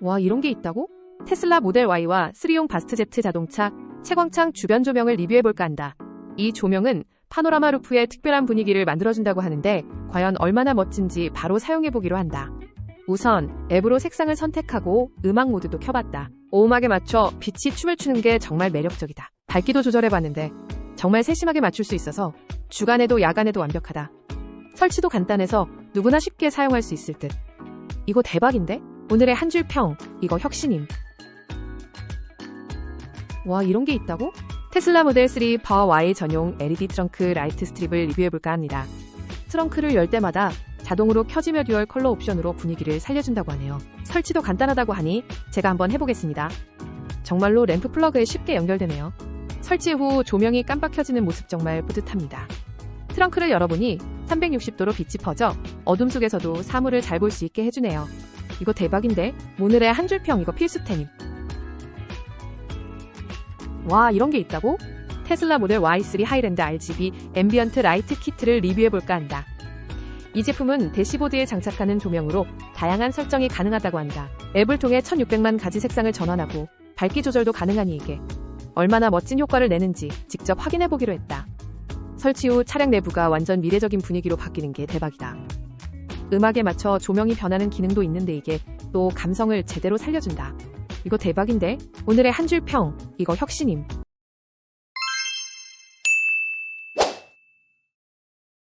와, 이런 게 있다고? 테슬라 모델 Y와 3용 바스트제트 자동차 채광창 주변 조명을 리뷰해볼까 한다. 이 조명은 파노라마 루프의 특별한 분위기를 만들어준다고 하는데 과연 얼마나 멋진지 바로 사용해보기로 한다. 우선 앱으로 색상을 선택하고 음악 모드도 켜봤다. 오음악에 맞춰 빛이 춤을 추는 게 정말 매력적이다. 밝기도 조절해봤는데 정말 세심하게 맞출 수 있어서 주간에도 야간에도 완벽하다. 설치도 간단해서 누구나 쉽게 사용할 수 있을 듯. 이거 대박인데? 오늘의 한 줄 평, 이거 혁신임. 와, 이런 게 있다고? 테슬라 모델 3 파워 Y 전용 LED 트렁크 라이트 스트립을 리뷰해볼까 합니다. 트렁크를 열 때마다 자동으로 켜지며 듀얼 컬러 옵션으로 분위기를 살려준다고 하네요. 설치도 간단하다고 하니 제가 한번 해보겠습니다. 정말로 램프 플러그에 쉽게 연결되네요. 설치 후 조명이 깜빡 켜지는 모습 정말 뿌듯합니다. 트렁크를 열어보니 360도로 빛이 퍼져 어둠 속에서도 사물을 잘 볼 수 있게 해주네요. 이거 대박인데? 오늘의 한 줄평 이거 필수템임. 와, 이런 게 있다고? 테슬라 모델 Y3 하이랜드 RGB 앰비언트 라이트 키트를 리뷰해볼까 한다. 이 제품은 대시보드에 장착하는 조명으로 다양한 설정이 가능하다고 한다. 앱을 통해 1600만 가지 색상을 전환하고 밝기 조절도 가능하니 이게 얼마나 멋진 효과를 내는지 직접 확인해보기로 했다. 설치 후 차량 내부가 완전 미래적인 분위기로 바뀌는 게 대박이다. 음악에 맞춰 조명이 변하는 기능도 있는데 이게 또 감성을 제대로 살려준다. 이거 대박인데? 오늘의 한 줄 평, 이거 혁신임.